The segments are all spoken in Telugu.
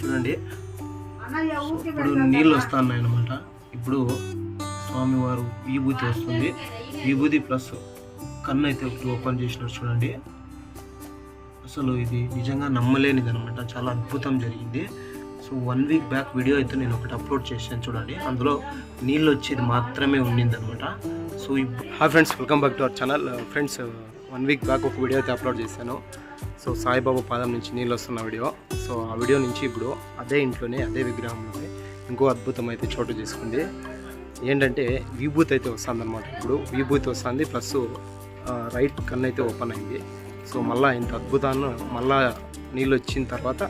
చూడండి. ఇప్పుడు నీళ్ళు వస్తున్నాయి అనమాట ఇప్పుడు స్వామివారు విభూతి వస్తుంది. విభూతి ప్లస్ కన్ను అయితే ఒకటి ఓపెన్ చేసినారు చూడండి. అసలు ఇది నిజంగా నమ్మలేనిది అనమాట చాలా అద్భుతం జరిగింది. So one week back video అయితే నేను ఒకటి అప్లోడ్ చేశాను చూడండి. అందులో నీళ్ళు వచ్చేది మాత్రమే ఉండింది అనమాట సో ఇప్పుడు hi friends welcome back to our channel friends one week back ఒక వీడియో అయితే అప్లోడ్ చేశాను. సో సాయిబాబా పాదం నుంచి నీళ్ళు వస్తున్న వీడియో. సో ఆ వీడియో నుంచి ఇప్పుడు అదే ఇంట్లోనే అదే విగ్రహంలోనే ఇంకో అద్భుతం అయితే చోటు చేసుకుంది. ఏంటంటే విభూతి అయితే వస్తుందన్నమాట. ఇప్పుడు విభూతి వస్తుంది ప్లస్ రైట్ కన్ను అయితే ఓపెన్ అయింది. సో మళ్ళీ ఇంత అద్భుతాన్ని మళ్ళీ నీళ్ళు వచ్చిన తర్వాత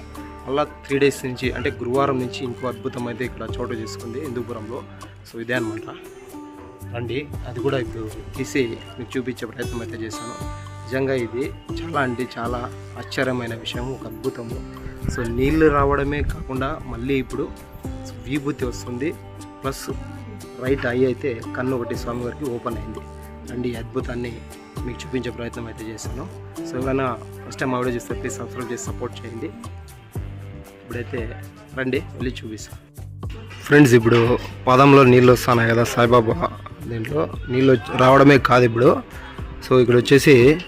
మళ్ళీ త్రీ డేస్ నుంచి అంటే గురువారం నుంచి ఇంకో అద్భుతం అయితే ఇక్కడ చోటు చేసుకుంది హిందూపురంలో. సో ఇదే అనమాట రండి అది కూడా ఇప్పుడు తీసి మీకు చూపించే ప్రయత్నం అయితే చేశాను. నిజంగా ఇది చాలా అంటే చాలా ఆశ్చర్యమైన విషయం ఒక అద్భుతము. సో నీళ్ళు రావడమే కాకుండా మళ్ళీ ఇప్పుడు విభూతి వస్తుంది. ప్లస్ రైట్ ఐ అయితే కన్ను ఒకటి స్వామివారికి ఓపెన్ అయింది. అండ్ ఈ అద్భుతాన్ని మీకు చూపించే ప్రయత్నం అయితే చేశాను. సో ఎవరైనా ఫస్ట్ టైం ఆవిడ చూస్తే ప్లీజ్ సబ్స్క్రైబ్ చేసి సపోర్ట్ చేయండి. ఇప్పుడైతే రండి వెళ్ళి చూపిస్తాను ఫ్రెండ్స్ ఇప్పుడు పాదంలో నీళ్ళు వస్తున్నాయి కదా సాయిబాబా. దీంట్లో నీళ్ళు వచ్చి- రావడమే కాదు ఇప్పుడు. సో ఇక్కడ వచ్చేసి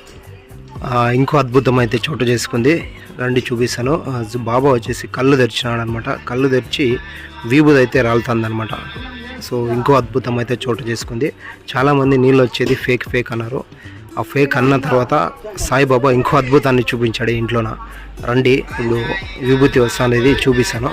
ఇంకో అద్భుతం అయితే చోటు చేసుకుంది. రండి చూపిస్తాను. బాబా వచ్చేసి కళ్ళు తెరిచినాడు అనమాట కళ్ళు తెరిచి వీబుది అయితే రాలుతుందనమాట. సో ఇంకో అద్భుతం అయితే చోటు చేసుకుంది. చాలామంది నీళ్ళు వచ్చేది ఫేక్ ఫేక్ అన్నారు. ఆ ఫేక్ అన్న తర్వాత సాయిబాబా ఇంకో అద్భుతాన్ని చూపించాడు ఇంట్లోన. రండి ఇప్పుడు విభూతి వస్తానేది చూపిస్తాను.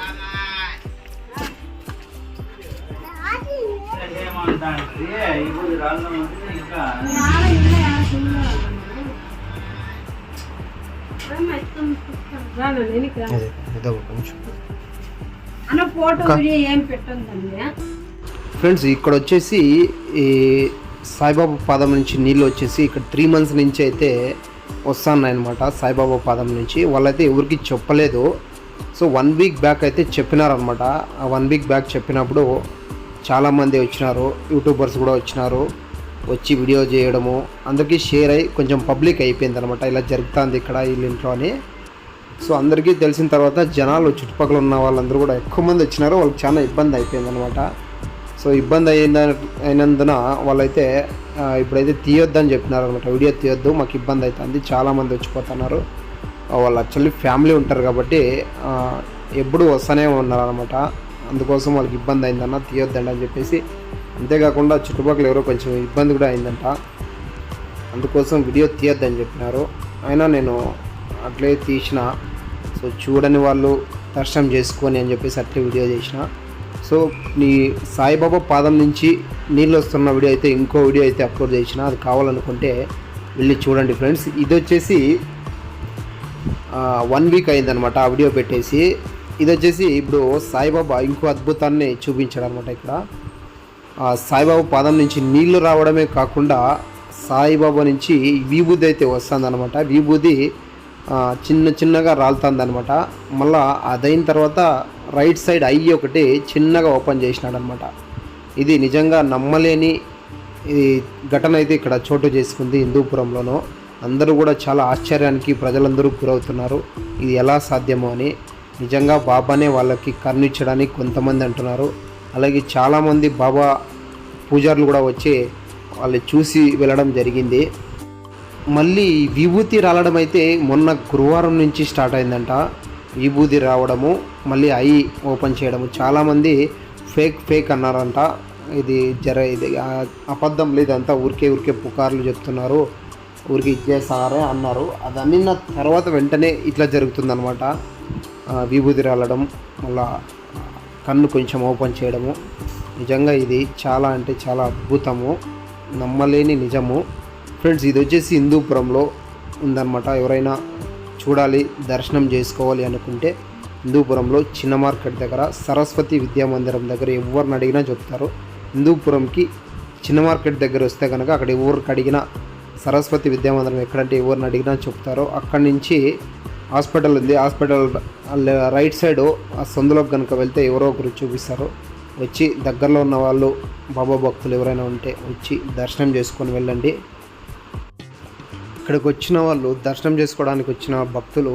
ఫ్రెండ్స్ ఇక్కడ వచ్చేసి ఈ సాయిబాబా పాదం నుంచి నీళ్ళు వచ్చేసి ఇక్కడ త్రీ మంత్స్ నుంచి అయితే వస్తున్నాయి అనమాట సాయిబాబా పాదం నుంచి. వాళ్ళైతే ఎవరికి చెప్పలేదు. సో వన్ వీక్ బ్యాక్ అయితే చెప్పినారనమాట ఆ వన్ వీక్ బ్యాక్ చెప్పినప్పుడు చాలామంది వచ్చినారు యూట్యూబర్స్ కూడా వచ్చినారు వచ్చి వీడియో చేయడము అందరికీ షేర్ అయ్యి కొంచెం పబ్లిక్ అయిపోయింది అనమాట ఇలా జరుగుతుంది ఇక్కడ వీళ్ళ ఇంట్లో అని. సో అందరికీ తెలిసిన తర్వాత జనాలు చుట్టుపక్కల ఉన్న వాళ్ళందరూ కూడా ఎక్కువ మంది వచ్చినారు. వాళ్ళకి చాలా ఇబ్బంది అయిపోయిందనమాట సో ఇబ్బంది అయిన అయినందున వాళ్ళైతే ఇప్పుడైతే తీయొద్దని చెప్పినారు అనమాట వీడియో తీయొద్దు మాకు ఇబ్బంది అవుతుంది చాలామంది వచ్చిపోతున్నారు వాళ్ళు యాక్చువల్లీ ఫ్యామిలీ ఉంటారు కాబట్టి ఎప్పుడు వస్తూనే ఉన్నారు అనమాట అందుకోసం వాళ్ళకి ఇబ్బంది అయిందన్న తీయొద్దండి అని చెప్పేసి. అంతేకాకుండా చుట్టుపక్కల ఎవరో కొంచెం ఇబ్బంది కూడా అయిందంట. అందుకోసం వీడియో తీయొద్దని చెప్పినారు. అయినా నేను అట్లే తీసిన. సో చూడని వాళ్ళు దర్శనం చేసుకొని అని చెప్పేసి అట్లే వీడియో చేసిన. సో నీ సాయిబాబా పాదం నుంచి నీళ్ళు వస్తున్న వీడియో అయితే ఇంకో వీడియో అయితే అప్లోడ్ చేసిన. అది కావాలనుకుంటే వెళ్ళి చూడండి ఫ్రెండ్స్. ఇది వచ్చేసి వన్ వీక్ అయిందనమాట ఆ వీడియో పెట్టేసి. ఇది వచ్చేసి ఇప్పుడు సాయిబాబా ఇంకో అద్భుతాన్ని చూపించాడు అనమాట ఇక్కడ సాయిబాబా పాదం నుంచి నీళ్ళు రావడమే కాకుండా సాయిబాబా నుంచి విభూది అయితే వస్తుంది అనమాట విభూది చిన్న చిన్నగా రాలుతుందనమాట. అనమాట అదైన తర్వాత రైట్ సైడ్ ఐ ఒకటి చిన్నగా ఓపెన్ చేసినాడనమాట. ఇది నిజంగా నమ్మలేని ఈ ఘటన అయితే ఇక్కడ చోటు చేసుకుంది హిందూపురంలోనూ. అందరూ కూడా చాలా ఆశ్చర్యానికి ప్రజలందరూ గురవుతున్నారు. ఇది ఎలా సాధ్యమో అని. నిజంగా బాబానే వాళ్ళకి కర్ణించడానికి కొంతమంది అంటున్నారు. అలాగే చాలామంది బాబా పూజారులు కూడా వచ్చి వాళ్ళు చూసి వెళ్ళడం జరిగింది. మళ్ళీ విభూతి రాలడం అయితే మొన్న గురువారం నుంచి స్టార్ట్ అయిందంట. విభూతి రావడము మళ్ళీ ఐ ఓపెన్ చేయడము. చాలామంది ఫేక్ ఫేక్ అన్నారంట. ఇది జర ఇది అబద్ధం లేదంతా ఊరికే ఊరికే పుకార్లు చెప్తున్నారు. ఊరికి ఇచ్చేస్తారే అన్నారు. అది అన్నిన తర్వాత వెంటనే ఇట్లా జరుగుతుందనమాట విభూతి రాలడం మళ్ళా కన్ను కొంచెం ఓపెన్ చేయడము. నిజంగా ఇది చాలా అంటే చాలా అద్భుతము. నమ్మలేని నిజము. ఫ్రెండ్స్ ఇది వచ్చేసి హిందూపురంలో ఉందన్నమాట. ఎవరైనా చూడాలి దర్శనం చేసుకోవాలి అనుకుంటే హిందూపురంలో చిన్న మార్కెట్ దగ్గర సరస్వతి విద్యా మందిరం దగ్గర ఎవరిని అడిగినా చెప్తారు. హిందూపురంకి చిన్న మార్కెట్ దగ్గర వస్తే కనుక అక్కడ ఎవరికి అడిగినా సరస్వతి విద్యా మందిరం ఎక్కడంటే ఎవరిని అడిగినా చెప్తారు. అక్కడి నుంచి హాస్పిటల్ ఉంది. హాస్పిటల్ రైట్ సైడ్ ఆ సందులోకి కనుక వెళ్తే ఎవరో ఒకరు చూపిస్తారు. వచ్చి దగ్గరలో ఉన్న వాళ్ళు బాబా భక్తులు ఎవరైనా ఉంటే వచ్చి దర్శనం చేసుకొని వెళ్ళండి. ఇక్కడికి వచ్చిన వాళ్ళు దర్శనం చేసుకోవడానికి వచ్చిన భక్తులు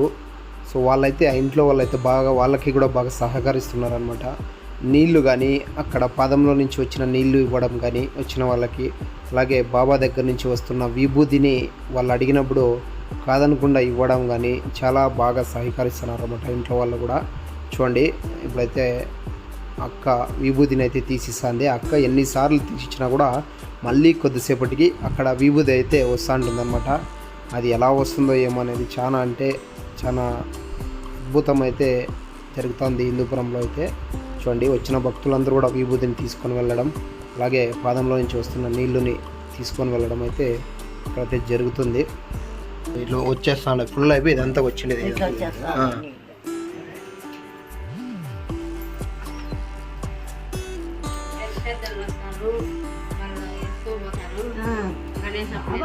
సో వాళ్ళైతే ఆ ఇంట్లో వాళ్ళైతే బాగా వాళ్ళకి కూడా బాగా సహకరిస్తున్నారనమాట నీళ్ళు కానీ అక్కడ పాదంలో నుంచి వచ్చిన నీళ్ళు ఇవ్వడం కానీ వచ్చిన వాళ్ళకి అలాగే బాబా దగ్గర నుంచి వస్తున్న విభూతిని వాళ్ళు అడిగినప్పుడు కాదనకుండా ఇవ్వడం కానీ చాలా బాగా సహకరిస్తున్నారు అనమాట ఇంట్లో వాళ్ళు కూడా. చూడండి ఇప్పుడైతే అక్క విభూతిని అయితే తీసిస్తుంది. అక్క ఎన్నిసార్లు తీసిచ్చినా కూడా మళ్ళీ కొద్దిసేపటికి అక్కడ విభూతి అయితే వస్తూ ఉంటుందన్నమాట అది ఎలా వస్తుందో ఏమో అనేది చాలా అంటే చాలా అద్భుతం అయితే జరుగుతుంది హిందూపురంలో అయితే. చూడండి వచ్చిన భక్తులందరూ కూడా విభూతిని తీసుకొని వెళ్ళడం అలాగే పాదంలో నుంచి వస్తున్న నీళ్ళుని తీసుకొని వెళ్ళడం అయితే ఇక్కడైతే జరుగుతుంది. ఇట్లా వచ్చేస్తాను ఫుల్ అయిపోయి ఇదంతా వచ్చిండేది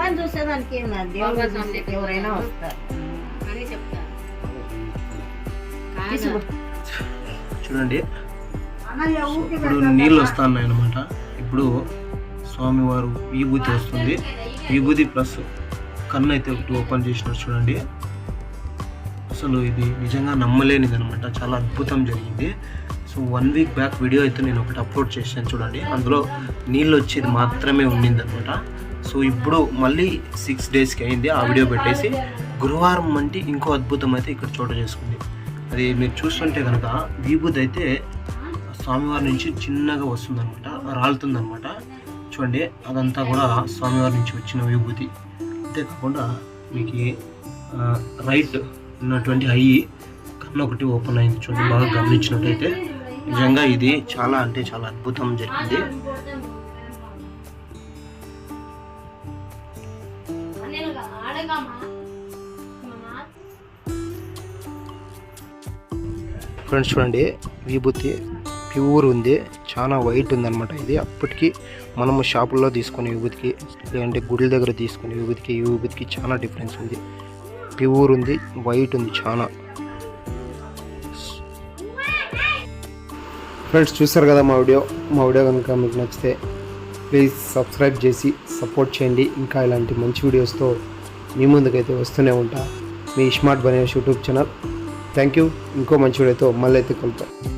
అవన్నీ చూసేదానికి. దేవుడు ఎవరైనా వస్తారు. చూడండి. ఇప్పుడు నీళ్ళు వస్తున్నాయి అనమాట ఇప్పుడు స్వామివారు విభూతి వస్తుంది. విభూతి ప్లస్ కన్ను అయితే ఒకటి ఓపెన్ చేసినారు చూడండి. అసలు ఇది నిజంగా నమ్మలేనిది అనమాట చాలా అద్భుతం జరిగింది. So one week back video అయితే నేను ఒకటి అప్లోడ్ చేశాను చూడండి. అందులో నీళ్ళు వచ్చేది మాత్రమే ఉండింది అనమాట సో ఇప్పుడు మళ్ళీ సిక్స్ డేస్కి అయింది. ఆ వీడియో పెట్టేసి గురువారం అంటే ఇంకో అద్భుతం అయితే ఇక్కడ చోట చేసుకుంది. అది మీరు చూస్తుంటే కనుక విభూతి అయితే స్వామివారి నుంచి చిన్నగా వస్తుందన్నమాట రాలుతుందన్నమాట. చూడండి అదంతా కూడా స్వామివారి నుంచి వచ్చిన విభూతి. అంతేకాకుండా మీకు రైట్ ఉన్నటువంటి ఐ కన్ను ఒకటి ఓపెన్ అయింది చూడండి బాగా గమనించినట్టయితే. నిజంగా ఇది చాలా అంటే చాలా అద్భుతం జరిగింది. ఫ్రెండ్స్ చూడండి విభూతి ప్యూర్ ఉంది. చాలా వైట్ ఉందన్నమాట ఇది. అప్పటికి మనము షాపుల్లో తీసుకునే విభూతికి లేదంటే గుడిల దగ్గర తీసుకునే విభూతికి ఈ విభూతికి చాలా డిఫరెన్స్ ఉంది. ప్యూర్ ఉంది వైట్ ఉంది చాలా. ఫ్రెండ్స్ చూసారు కదా మా వీడియో? మా వీడియో కనుక మీకు నచ్చితే ప్లీజ్ సబ్స్క్రైబ్ చేసి సపోర్ట్ చేయండి. ఇంకా ఇలాంటి మంచి వీడియోస్తో మీ ముందుకైతే వస్తూనే ఉంటా. మీ smart Banesh YouTube channel. Thank you. ఇంకో మంచి వీడియోతో మళ్ళీ అయితే కలుద్దాం